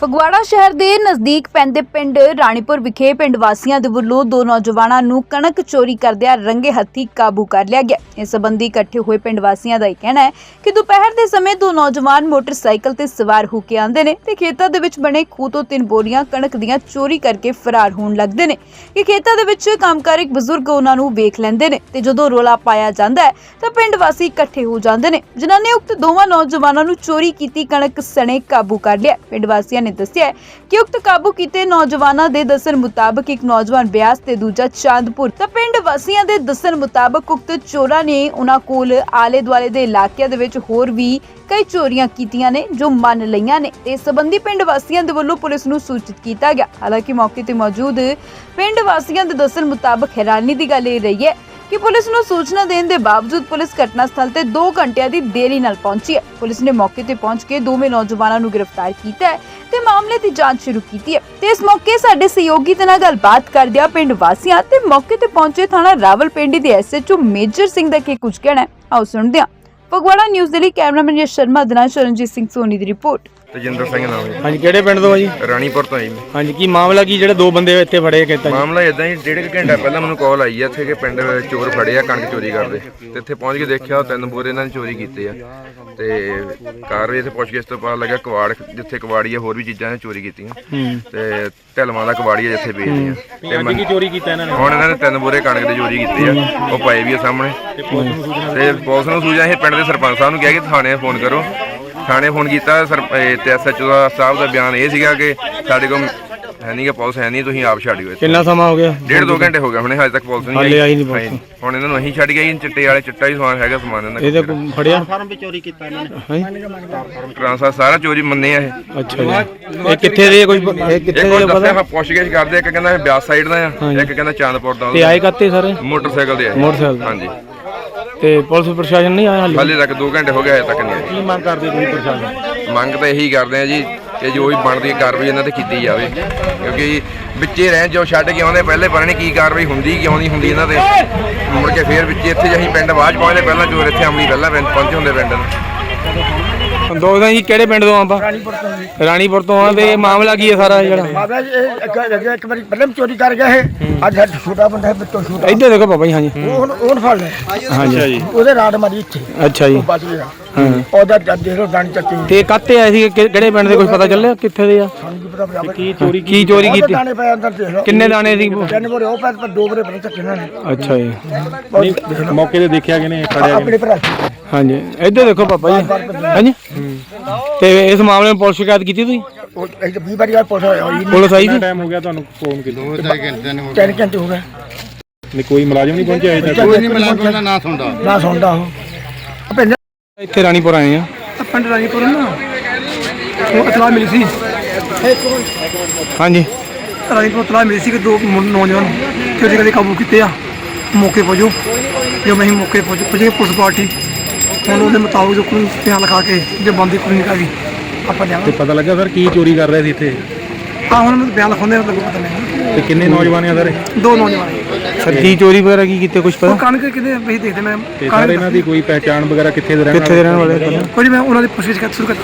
ਫਗਵਾੜਾ ਸ਼ਹਿਰ ਦੇ ਨਜ਼ਦੀਕ ਪੈਂਦੇ ਪਿੰਡ ਰਾਣੀਪੁਰ ਵਿਖੇ ਪਿੰਡ ਵਾਸੀਆਂ ਦੇ ਵੱਲੋਂ ਦੋ ਨੌਜਵਾਨਾਂ ਨੂੰ ਕਣਕ ਚੋਰੀ ਕਰਦਿਆਂ ਰੰਗੇ ਹੱਥੀ ਕਾਬੂ ਕਰ ਲਿਆ ਗਿਆ। ਇਸ ਸੰਬੰਧੀ ਇਕੱਠੇ ਹੋਏ ਪਿੰਡ ਵਾਸੀਆਂ ਦਾ ਇਹ ਕਹਿਣਾ ਹੈ ਕਿ ਦੁਪਹਿਰ ਦੇ ਸਮੇਂ ਦੋ ਨੌਜਵਾਨ ਮੋਟਰਸਾਈਕਲ ਤੇ ਸਵਾਰ ਹੋ ਕੇ ਆਉਂਦੇ ਨੇ ਤੇ ਖੇਤਾਂ ਦੇ ਵਿੱਚ ਬਣੇ ਖੂਹ ਤੋਂ ਤਿੰਨ ਬੋਰੀਆਂ ਕਣਕ ਦੀਆਂ ਚੋਰੀ ਕਰਕੇ ਫਰਾਰ ਹੋਣ ਲੱਗਦੇ ਨੇ। ਕਿ ਖੇਤਾਂ ਦੇ ਵਿੱਚ ਕੰਮਕਾਰ ਇੱਕ ਬਜ਼ੁਰਗ ਉਹਨਾਂ ਨੂੰ ਵੇਖ ਲੈਂਦੇ ਨੇ ਤੇ ਜਦੋਂ ਰੋਲਾ ਪਾਇਆ ਜਾਂਦਾ ਹੈ ਤਾਂ ਪਿੰਡ ਵਾਸੀ ਇਕੱਠੇ ਹੋ ਜਾਂਦੇ ਨੇ। ਜਿਨ੍ਹਾਂ ਨੇ ਉਕਤ ਦੋਵਾਂ ਨੌਜਵਾਨਾਂ ਨੂੰ ਚੋਰੀ ਕੀਤੀ ਕਣਕ ਸਣੇ ਕਾਬੂ ਕਰ ਲਿਆ। ਪਿੰਡ ਵਾਸੀਆਂ ਨੇ ਦੱਸਿਆ ਕਿ ਉਕਤ ਕਾਬੂ ਕੀਤੇ ਨੌਜਵਾਨਾਂ ਦੇ ਦੱਸਣ ਮੁਤਾਬਕ ਇੱਕ ਨੌਜਵਾਨ ਬਿਆਸ ਤੇ ਦੂਜਾ ਚਾਂਦਪੁਰ। ਤਾਂ ਪਿੰਡ ਵਾਸੀਆਂ ਦੇ ਦੱਸਣ ਮੁਤਾਬਕ ਉਕਤ ਚੋਰਾਂ ਨੇ ਉਹਨਾਂ ਕੋਲ ਆਲੇ ਦੁਆਲੇ ਦੇ ਇਲਾਕਿਆਂ ਦੇ ਵਿੱਚ ਹੋਰ ਵੀ ਕਈ ਚੋਰੀਆਂ ਕੀਤੀਆਂ ਨੇ ਜੋ ਮੰਨ ਲਈਆਂ ਨੇ। ਤੇ ਇਸ ਸੰਬੰਧੀ ਪਿੰਡ ਵਾਸੀਆਂ ਦੇ ਵੱਲੋਂ ਪੁਲਿਸ ਨੂੰ ਸੂਚਿਤ ਕੀਤਾ ਗਿਆ। ਹਾਲਾਂਕਿ ਮੌਕੇ ਤੇ ਮੌਜੂਦ ਪਿੰਡ ਵਾਸੀਆਂ ਦੇ ਦੱਸਣ ਮੁਤਾਬਕ ਹੈਰਾਨੀ ਦੀ ਗੱਲ ਇਹ ਰਹੀ ਹੈ ਕਿ ਪੁਲਿਸ ਨੂੰ ਸੂਚਨਾ ਦੇਣ ਦੇ ਬਾਵਜੂਦ ਪੁਲਿਸ ਘਟਨਾ ਸਥਲ ਤੇ 2 ਘੰਟਿਆਂ ਦੀ ਦੇਰੀ ਨਾਲ ਪਹੁੰਚੀ ਹੈ। ਪੁਲਿਸ ਨੇ ਮੌਕੇ ਤੇ ਪਹੁੰਚ ਕੇ ਦੋਵੇਂ ਨੌਜਵਾਨਾਂ ਨੂੰ ਗ੍ਰਿਫਤਾਰ ਕੀਤਾ ਹੈ ਤੇ ਮਾਮਲੇ ਦੀ ਜਾਂਚ ਸ਼ੁਰੂ ਕੀਤੀ ਹੈ। ਤੇ ਇਸ ਮੌਕੇ ਸਾਡੇ ਸਹਿਯੋਗੀ ਦੇ ਨਾਲ ਗੱਲਬਾਤ ਕਰਦਿਆਂ ਪਿੰਡ ਵਾਸੀਆਂ ਤੇ ਮੌਕੇ ਤੇ ਪਹੁੰਚੇ ਥਾਣਾ ਰਾਵਲਪਿੰਡੀ ਦੇ ਐਸਐਚਓ ਮੇਜਰ ਸਿੰਘ ਦਾ ਕੀ ਕੁਝ ਕਹਿਣਾ ਹੈ। ਆਓ ਸੁਣਦੇ ਹਾਂ। ਫਗਵਾੜਾ ਨਿਊਜ਼ ਦੇ ਲਈ ਕੈਮਰਾਮੈਨ ਯਸ਼ ਸ਼ਰਮਾ ਦੇ ਨਾਲ ਸ਼ਰਨਜੀਤ ਸਿੰਘ ਸੋਨੀ ਦੀ ਰਿਪੋਰਟ। ਤਜਿੰਦਰ ਸਿੰਘ ਨਾਮ ਹੈ ਹਾਂਜੀ ਕਿਹੜੇ ਪਿੰਡ ਤੋਂ ਆ ਜੀ? ਰਾਣੀਪੁਰ ਤੋਂ ਆਈ ਮੈਂ ਹਾਂਜੀ ਕੀ ਮਾਮਲਾ ਕੀ ਜਿਹੜੇ ਦੋ ਬੰਦੇ ਇੱਥੇ ਫੜੇ ਕੀਤਾ ਜੀ ਮਾਮਲਾ ਇਦਾਂ ਹੀ ਡੇਢ ਕੁ ਘੰਟਾ ਪਹਿਲਾਂ ਮੈਨੂੰ ਕਾਲ ਆਈ ਆ ਇੱਥੇ ਕਿ ਪਿੰਡ ਚੋਰ ਫੜੇ ਆ ਕਣਕ ਚੋਰੀ ਕਰਦੇ। ਤੇ ਇੱਥੇ ਪਹੁੰਚ ਕੇ ਦੇਖਿਆ ਤਿੰਨ ਬੋਰੇ ਇਹਨਾਂ ਨੇ ਚੋਰੀ ਕੀਤੇ ਆ। ਤੇ ਕਾਰਵਾਈ ਇੱਥੇ ਪੁੱਛ ਕੇ ਇਸ ਤੋਂ ਪਤਾ ਲੱਗਾ ਕਵਾੜ ਜਿੱਥੇ ਕਵਾੜੀ ਆ ਹੋਰ ਵੀ ਚੀਜ਼ਾਂ ਨੇ ਚੋਰੀ ਕੀਤੀਆਂ। ਤੇ ਢਲਵਾਂ ਦਾ ਕਵਾੜੀ ਆ ਜਿੱਥੇ ਵੇਚਦੀਆਂ ਤੇ ਮੈਂ- ਕੀ ਚੋਰੀ ਕੀਤਾ ਇਹਨਾਂ ਨੇ? ਹੁਣ ਇਹਨਾਂ ਨੇ ਤਿੰਨ ਬੋਰੇ ਕਣਕ ਦੇ ਚੋਰੀ ਕੀਤੇ ਆ ਉਹ ਪਏ ਵੀ ਆ ਸਾਹਮਣੇ। ਤੇ ਪੁਲਿਸ ਨੂੰ ਸੂਚਨਾ ਇਹ ਪਿੰਡ ਦੇ ਸਰਪੰਚ ਸਾਹਿਬ ਨੂੰ ਕਿਹਾ ਕਿ ਥਾਣੇ ਫੋਨ ਕਰੋ। ਥਾਣੇ ਫੋਨ ਕੀਤਾ ਸਰ ਤੇ ਐਸਐਚਓ ਦਾ ਸਾਹਿਬ ਦਾ ਬਿਆਨ ਇਹ ਸੀਗਾ ਕਿ ਸਾਡੇ ਕੋਲ ਹੈ ਨਹੀਂ ਕਿ ਪੁਲਿਸ ਹੈ ਨਹੀਂ ਤੁਸੀਂ ਆਪ ਛੱਡਿਓ ਇੱਥੇ। ਕਿੰਨਾ ਸਮਾਂ ਹੋ ਗਿਆ? ਡੇਢ ਦੋ ਘੰਟੇ ਹੋ ਗਏ ਹੁਣੇ ਹਜੇ ਤੱਕ ਪੁਲਿਸ ਨਹੀਂ ਆਈ। ਨਹੀਂ ਪੁਲਿਸ। ਹੁਣ ਇਹਨਾਂ ਨੂੰ ਅਸੀਂ ਛੱਡ ਗਏ ਚਿੱਟੇ ਵਾਲੇ ਚਿੱਟਾ ਹੀ ਸਮਾਨ ਹੈਗਾ ਸਮਾਨ ਇਹਨਾਂ ਇਹਦੇ ਦਾ ਕੋਲ ਫੜਿਆ? ਫਾਰਮ ਵੀ ਚੋਰੀ ਕੀਤਾ ਇਹਨਾਂ ਨੇ। ਟ੍ਰਾਂਸਫਰ ਸਾਰਾ ਚੋਰੀ ਮੰਨੇ ਆ ਇਹ। ਅੱਛਾ ਜੀ। ਇਹ ਕਿੱਥੇ ਦੇ ਕੋਈ ਇਹ ਕਿੱਥੇ ਇੱਕ ਦੇ ਪਤਾ? ਮੈਂ ਪੁੱਛ ਕੇ ਕਰਦੇ ਇੱਕ ਕਹਿੰਦਾ ਬਿਆਸ ਸਾਈਡ ਦਾ ਆ ਇੱਕ ਕਹਿੰਦਾ ਚਾਂਦਪੁਰ ਦਾ। ਤੇ ਆਏ ਕੱਤੇ ਸਾਰੇ? ਮੋਟਰਸਾਈਕਲ ਤੇ ਆਏ। ਮੋਟਰਸਾਈਕਲ। ਹਾਂਜੀ। ਤੇ ਪੁਲਿਸ ਪ੍ਰਸ਼ਾਸਨ ਨਹੀਂ ਆਇਆ ਹਾਲੇ ਹਾਲੇ ਤੱਕ 2 ਘੰਟੇ ਹੋ ਗਏ ਹਜੇ ਤੱਕ ਨਹੀਂ ਆਏ। ਕੀ ਮੰਗ ਕਰਦੇ ਤੁਸੀਂ ਪ੍ਰਸ਼ਾਸਨ? ਮੰਗ ਤਾਂ ਇਹੀ ਕਰਦੇ ਆ ਜੀ ਕਿ ਜੋ ਵੀ ਬਣਦੀ ਕਾਰਵਾਈ ਇਹਨਾਂ ਤੇ ਕੀਤੀ ਜਾਵੇ। ਕਿਉਂਕਿ ਵਿੱਚੇ ਰਹਿ ਜੋ ਛੱਡ ਕੇ ਆਉਂਦੇ ਪਹਿਲੇ ਪਤਾ ਨਹੀਂ ਕੀ ਕਾਰਵਾਈ ਹੁੰਦੀ ਕਿਉਂ ਨਹੀਂ ਹੁੰਦੀ ਇਹਨਾਂ ਤੇ। ਮੁੜ ਕੇ ਫੇਰ ਵਿੱਚੇ ਇੱਥੇ ਜੇ ਅਸੀਂ ਪਿੰਡ ਬਾਅਦ ਪਹੁੰਚਦੇ ਪਹਿਲਾਂ ਚੋਰ ਇੱਥੇ ਅਮਲੀ ਪਹਿਲਾਂ ਪਿੰਡ ਪਹੁੰਚੇ ਹੁੰਦੇ ਪਿੰਡ ਨੂੰ। ਦੋ ਦਿਨ ਜੀ ਕਿਹੜੇ ਪਿੰਡ ਤੋਂ ਆਪਾਂ? ਰਾਣੀਪੁਰ ਤੋਂ ਰਾਣੀਪੁਰ ਤੋਂ ਆ ਤੇ ਇਹ ਮਾਮਲਾ ਕੀ ਹੈ ਸਾਰਾ ਜਿਹੜਾ? ਬਾਬਾ ਜੀ ਇਹ ਇੱਕ ਇੱਕ- ਇੱਕ ਵਾਰੀ ਪਹਿਲਾਂ ਵੀ ਚੋਰੀ ਕਰ ਗਿਆ ਇਹ। ਅੱਜ ਸਾਡਾ ਛੋਟਾ ਬੰਦਾ ਹੈ ਬੱਚੋ ਛੋਟਾ। ਇੱਧਰ ਦੇਖੋ ਬਾਬਾ ਜੀ ਹਾਂਜੀ। ਉਹ ਹੁਣ ਉਹ ਫੜ ਲਿਆ। ਹਾਂਜੀ। ਉਹਦੇ ਰਾਡ ਮਾਰੀ ਇੱਥੇ। ਅੱਛਾ ਜੀ। ਉਹ ਬਚ ਗਿਆ। ਉਹਦਾ ਜਦ ਗਾਣੀ ਚੱਕੀ ਤੇ ਕੱਤੇ ਆਏ ਸੀ ਕਿ- ਕਿਹੜੇ ਪਿੰਡ ਦੇ ਕੁਝ ਪਤਾ ਚੱਲਿਆ? ਕਿੱਥੇ ਦੇ ਆ? ਸਾਨੂੰ ਕੀ ਪਤਾ ਪੰਜਾਬ ਕੀ ਚੋਰੀ ਕੀ ਚੋਰੀ ਕੀਤੀ? ਦਾਣੇ ਪਏ ਅੰਦਰ ਦੇਖ ਲੋ ਕਿੰਨੇ ਦਾਣੇ ਸੀ? ਤਿੰਨ ਬੋਰੇ ਉਹ ਪੈ ਪਰ ਦੋ ਬੋਰੇ ਬਣੇ ਚੱਕੇ ਇਹਨਾਂ ਨੇ। ਅੱਛਾ ਜੀ। ਮੌਕੇ ਤੇ ਦੇਖਿਆ ਕਿਨੇ ਆਪਣੇ ਭਰਾ ਹਾਂਜੀ। ਇੱਧਰ ਦੇਖੋ ਪਾਪਾ ਜੀ। ਹਾਂਜੀ। ਤੇ ਇਸ ਮਾਮਲੇ ਵਿੱਚ ਪੁਲਿਸ ਸ਼ਿਕਾਇਤ ਕੀਤੀ ਤੁਸੀਂ? ਤਾਂ 20 ਵਾਰੀ ਪੁਲਿਸ ਆਈ ਸੀ? ਟਾਈਮ ਹੋ ਗਿਆ ਤੁਹਾਨੂੰ ਫੋਨ ਕੀਤਾ? ਨਹੀਂ ਤਿੰਨ ਘੰਟੇ ਹੋ ਗਏ। ਨਹੀਂ ਕੋਈ ਮੁਲਾਜ਼ਮ ਨਹੀਂ ਪਹੁੰਚਿਆ ਅਜੇ ਤੱਕ? ਕੋਈ ਨਹੀਂ ਮਿਲਾ ਦਾ ਨਾ ਸੁਣਦਾ। ਨਾ ਸੁਣਦਾ ਉਹ। ਪਿੰਡ ਇੱਥੇ ਰਾਣੀਪੁਰ ਆਏ ਆ। ਪਿੰਡ ਰਾਜੀਪੁਰ ਨਾ। ਉਹ ਇਤਲਾਹ ਮਿਲੀ ਸੀ। ਹਾਂਜੀ। ਰਾਜੀਪੁਰ ਇਤਲਾਹ ਮਿਲੀ ਸੀ ਕਿ ਦੋ ਮੁੰ- ਨੌਜਵਾਨ ਚੋਰੀ ਕਰਦੇ ਕਾਬੂ ਕੀਤੇ ਆ। ਮੌਕੇ ਪਹੁੰਚੋ ਜੋ ਅਸੀਂ ਮੌਕੇ ਪਹੁੰਚ ਪਹੁੰਚੇ ਪੁਲਿਸ ਪਾਰਟੀ। ਹੁਣ ਉਹਦੇ ਮੁਤਾਬਕ ਜੋ ਕੋਈ ਬਿਆਨ ਲਿਖਾ ਕੇ ਜੇ ਬੰਦੀ ਕੋਈ ਨਿਕਾਲੀ ਆਪਾਂ ਤੇ ਜਾਵਾਂਗੇ ਪਤਾ ਲੱਗਾ ਸਰ ਕੀ ਚੋਰੀ ਕਰ ਰਹੇ ਸੀ ਇੱਥੇ? ਆ ਹੁਣ ਮੈਨੂੰ ਬਿਆਨ ਲਿਖਾਉਂਦੇ ਮਤਲਬ ਪਤਾ ਨਹੀਂ। ਤੇ ਕਿੰਨੇ ਨੌਜਵਾਨ ਆ ਸਰ ਦੋ ਨੌਜਵਾਨ। ਸਰ ਕੀ ਚੋਰੀ ਵਗੈਰਾ ਕੀ ਕੀਤੇ? ਕੁਝ ਉਹ ਪਤਾ ਕਣਕ ਕਿਤੇ ਅਸੀਂ ਦੇਖਦੇ ਮੈਂ ਤੇ ਸਰ ਇਹਨਾਂ ਦੀ ਕੋਈ ਪਹਿਚਾਣ ਵਗੈਰਾ ਕਿੱਥੇ ਦੇ ਰਹਿਣ ਕਿੱਥੇ ਦੇ ਰਹਿਣ ਵਾਲੇ? ਨੀ, ਮੈਂ ਉਹਨਾਂ ਦੀ ਪੁੱਛਗਿੱਛ ਕਰ ਸ਼ੁਰੂ ਕਰ